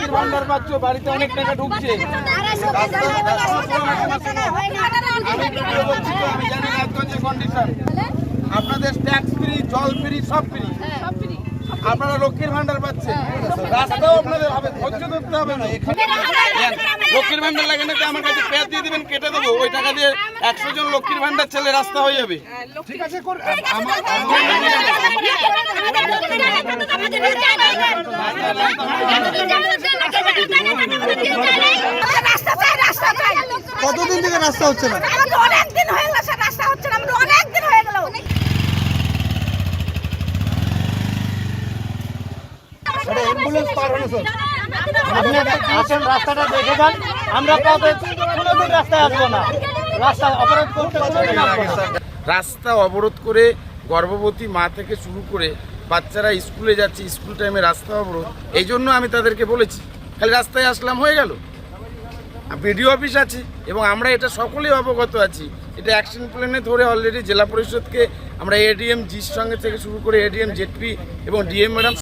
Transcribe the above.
লক্ষ্মীর ভান্ডার পাচ্ছ বাড়িতে অনেক টাকা ঢুকছে। আমি জানি রাজগঞ্জের কন্ডিশন আপনাদের ট্যাক্স ফ্রি জল ফ্রি সব ফ্রি আপনারা লক্ষ্মীর ভান্ডার পাচ্ছেন। রাস্তাও আপনাদের হবে ধৈর্য ধরতে হবে না। এখানে লক্ষ্মীর ভান্ডার লাগে না আমার কাছে পেঁয়াজ দিয়ে দিবেন কেটে দেবো। ওই টাকা দিয়ে একশো জন লক্ষ্মীর ভান্ডার ছেলে রাস্তা হয়ে যাবে। ঠিক আছে কর- আমার রাস্তা চাই রাস্তা চাই কতদিন থেকে রাস্তা হচ্ছে না? আমাদের অনেক দিন হয়ে গেল স্যার রাস্তা হচ্ছে না আমাদের অনেক দিন হয়ে গেল। অ্যাম্বুলেন্স পার হলো স্যার। আপনি আসেন রাস্তাটা দেখে যান। আমরা কোনোদিন রাস্তায় আসব না। রাস্তা অপরাধ করতে না। রাস্তা অবরোধ করে গর্ভবতী মা থেকে শুরু করে বাচ্চারা স্কুলে যাচ্ছে, স্কুল টাইমে রাস্তা অবরোধ, এই জন্য আমি তাদেরকে বলেছি, খালি রাস্তায় আসলাম, হয়ে গেল। বিডিও অফিস আছে, এবং আমরা এটা সকলেই অবগত আছি। এটা অ্যাকশন প্ল্যানে ধরে অলরেডি জেলা পরিষদকে আমরা এডিএম জির সঙ্গে থেকে শুরু করে এডিএম জেটপি এবং ডিএম ম্যাডাম